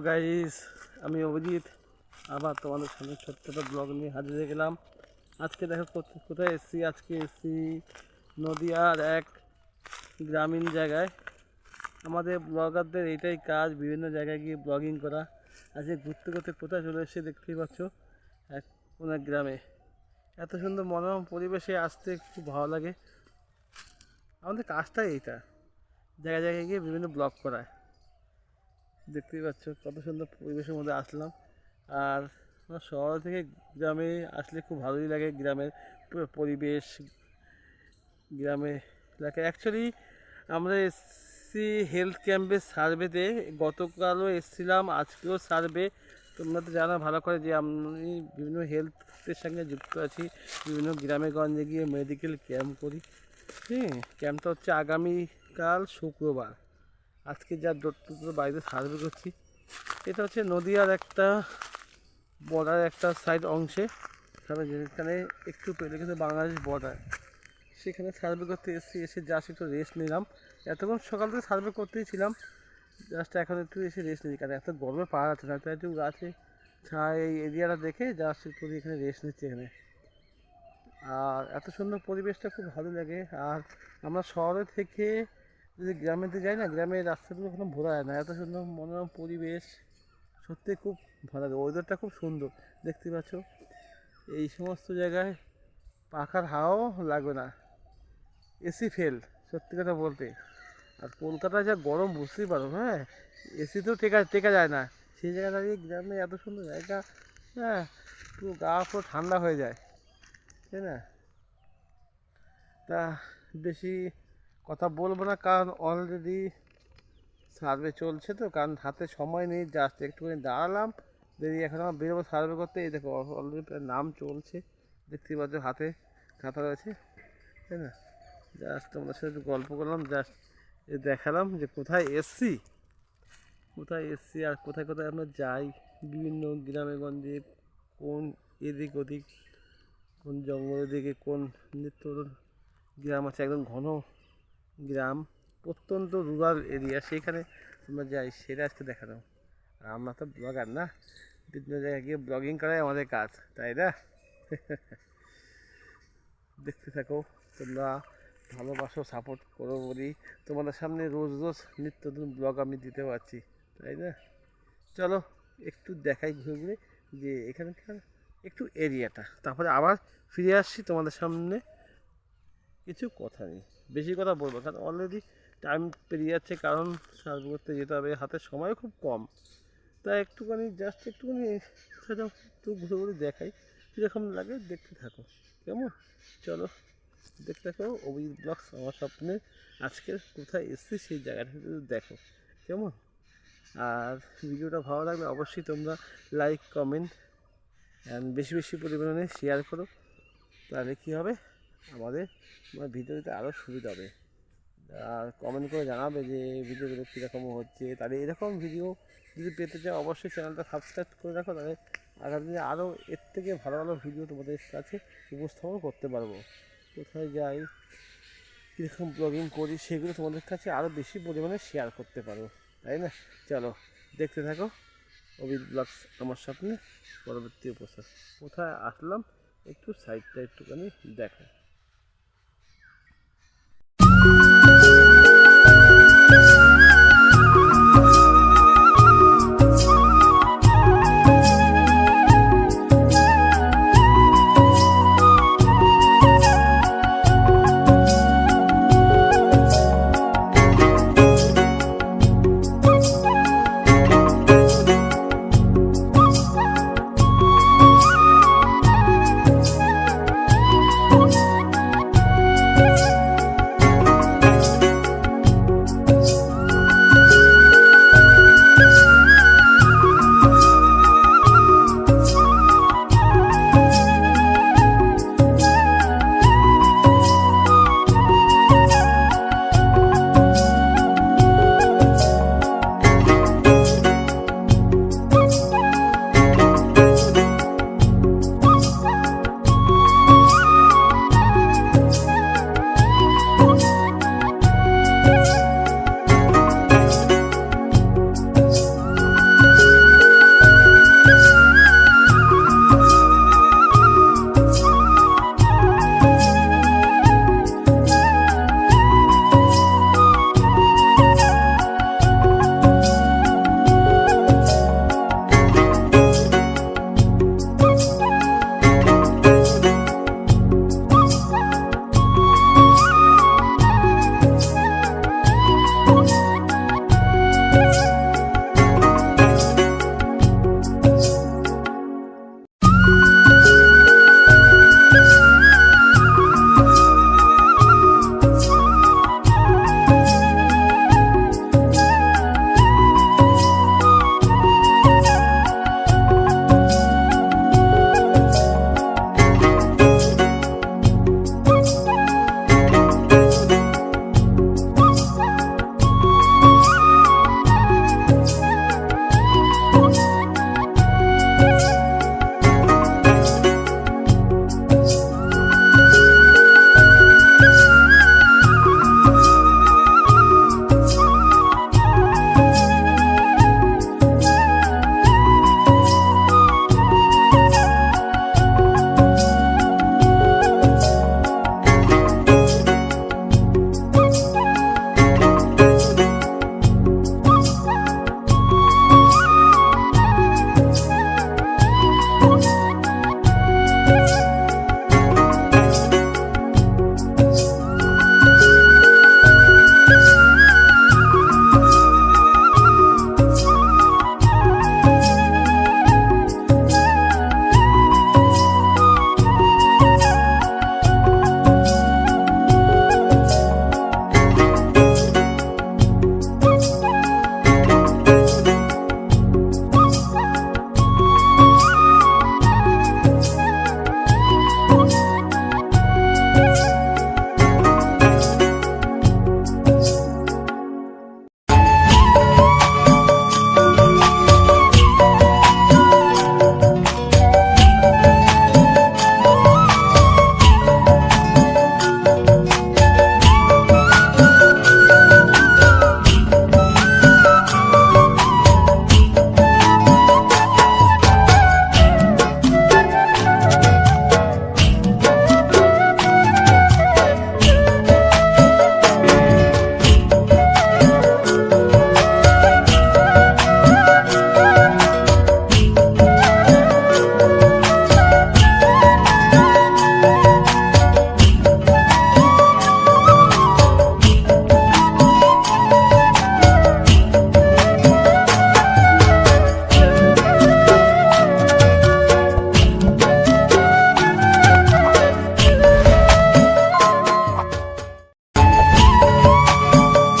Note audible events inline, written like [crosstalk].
Guys আমি অভিজিৎ, আবার তোমাদের সামনে ছোট্ট একটা ব্লগ নিয়ে হাজির হয়ে গেলাম। আজকে দেখো কোথ- কোথায় এসছি? আজকে এসছি নদিয়ার এক গ্রামীণ জায়গায়। আমাদের ব্লগারদের এইটাই কাজ, বিভিন্ন জায়গায় গিয়ে ব্লগিং করা। আজকে ঘুরতে ঘুরতে কোথায় চলে এসেছে দেখতেই পাচ্ছ? এক কোনো এক গ্রামে। এত সুন্দর মনোরম পরিবেশে আসতে খুব ভালো লাগে। আমাদের কাজটাই এইটা। জায়গায় জায়গায় গিয়ে বিভিন্ন ব্লগ করা দেখতেই পাচ্ছ, কত সুন্দর পরিবেশের মধ্যে আসলাম। আর শহর থেকে গ্রামে আসলে খুব ভালোই লাগে গ্রামের পরিবেশ, গ্রামে এলাকা অ্যাকচুয়ালি আমরা এসছি হেলথ ক্যাম্পের সার্ভেতে গতকালও এসছিলাম, আজকেও সার্ভে তোমরা তো জানা, ভালো করে যে আমি বিভিন্ন হেলথের সঙ্গে যুক্ত আছি। বিভিন্ন গ্রামে গঞ্জে গিয়ে মেডিকেল ক্যাম্প করি। হ্যাঁ ক্যাম্পটা হচ্ছে আগামীকাল শুক্রবার। আজকে যা ডোর বাড়িতে সার্ভে করছি, এটা হচ্ছে নদীয়ার একটা বর্ডার একটা সাইড অংশে। এখানে যেখানে একটু পেলে কিন্তু বাংলাদেশ বর্ডার সেখানে সার্ভে করতে এসেছি, এসে জাস্ট একটু রেস্ট নিলাম। এতক্ষণ সকাল থেকে সার্ভে করতেই ছিলাম জাস্ট এখন একটু এসে রেস্ট নিই, কারণ এত গরমে পাওয়া যাচ্ছে না একটু গাছে ছায়া এই এরিয়াটা দেখে জাস্ট একটু এখানে রেস্ট নিচ্ছি এখানে। আর এত সুন্দর পরিবেশটা খুব ভালো লাগে। আর আমরা শহরে থেকে যদি গ্রামেতে যাই না, গ্রামের রাস্তাগুলো কোনো ভোলা যায় না। এত সুন্দর মনোরম পরিবেশ, সত্যি খুব ভালো লাগে। ওয়েদারটা খুব সুন্দর, দেখতে পাচ্ছ। এই সমস্ত জায়গায় পাখার হাওয়াও লাগবে না। এসি ফেল সত্যি কথা বলতে। আর কলকাতায় যা গরম, বুঝতেই পারো হ্যাঁ? এসিতেও টেকা টেকা যায় না। সেই জায়গায় দাঁড়িয়ে গ্রামে এত সুন্দর জায়গা হ্যাঁ পুরো গা পুরো ঠান্ডা হয়ে যায়। তাই না? তা বেশি কথা বলব না, কারণ অলরেডি সার্ভে চলছে তো, কারণ হাতে সময় নেই জাস্ট একটুখানি দাঁড়ালাম, দেরি এখন আমার বেরোবো সার্ভে করতে। এই দেখো অলরেডি নাম চলছে, দেখতেই পাচ্ছ হাতে খাতা রয়েছে, তাই না? জাস্ট তোমাদের সাথে গল্প করলাম জাস্ট দেখালাম যে কোথায় এসছি কোথায় এসছি আর কোথায় কোথায় আমরা যাই, বিভিন্ন গ্রামে গঞ্জে, কোন এদিক ওদিক, কোন জঙ্গলের দিকে, কোন নিত্য গ্রাম আছে, একদম ঘন গ্রাম প্রত্যন্ত রুরাল এরিয়া। সেখানে আমরা যাই, সেটা আজকে দেখানো। আর আমরা তো ব্লগার না, বিভিন্ন জায়গায় গিয়ে ব্লগিং করাই আমাদের কাজ, তাই না? [laughs] দেখতে থাকো, তোমরা ভালোবাসো সাপোর্ট করো বলি। তোমাদের সামনে রোজ রোজ নিত্য নতুন ব্লগ আমি দিতে পারছি, তাই না? চলো, একটু দেখাই ঘুরে ঘুরে যে এখানকার একটু এরিয়াটা। তারপরে আবার ফিরে আসছি তোমাদের সামনে। কিছু কথা নেই। বেশি কথা বলব, কারণ অলরেডি টাইম পেরিয়ে যাচ্ছে, কারণ সার্ভ করতে যেতে হবে, হাতে সময় খুব কম। তা একটুখানি জাস্ট একটুখানি, সেটা একটু ঘুরে ঘুরে দেখাই, কীরকম লাগে দেখতে থাকো। কেমন? চলো, দেখতে থাকো, অভিজিৎ ব্লগস, আমার স্বপ্নে আজকে কোথায় এসছি, সেই জায়গাটা দেখো। কেমন? আর ভিডিওটা ভালো লাগলে অবশ্যই তোমরা লাইক কমেন্ট অ্যান্ড বেশি বেশি পরিমাণে শেয়ার করো। তাহলে কী হবে? আমাদের আমার ভিডিওতে আরও সুবিধা হবে। আর কমেন্ট করে জানাবে যে ভিডিওগুলো কীরকম হচ্ছে। তাহলে এরকম ভিডিও যদি পেতে চাও, অবশ্যই চ্যানেলটা সাবস্ক্রাইব করে রাখো, তাহলে আগামী দিনে আরও এর থেকে ভালো ভালো ভিডিও তোমাদের কাছে উপস্থাপন করতে পারব। কোথায় যাই, কীরকম ব্লগিং করি, সেগুলো তোমাদের কাছে আরও বেশি পরিমাণে শেয়ার করতে পারব। তাই না? চলো, দেখতে থাকো। অভিত ব্লগস আমার স্বপ্নে পরবর্তী উপস্থিত কোথায় আসলাম, একটু সাইডটা একটুখানি দেখো।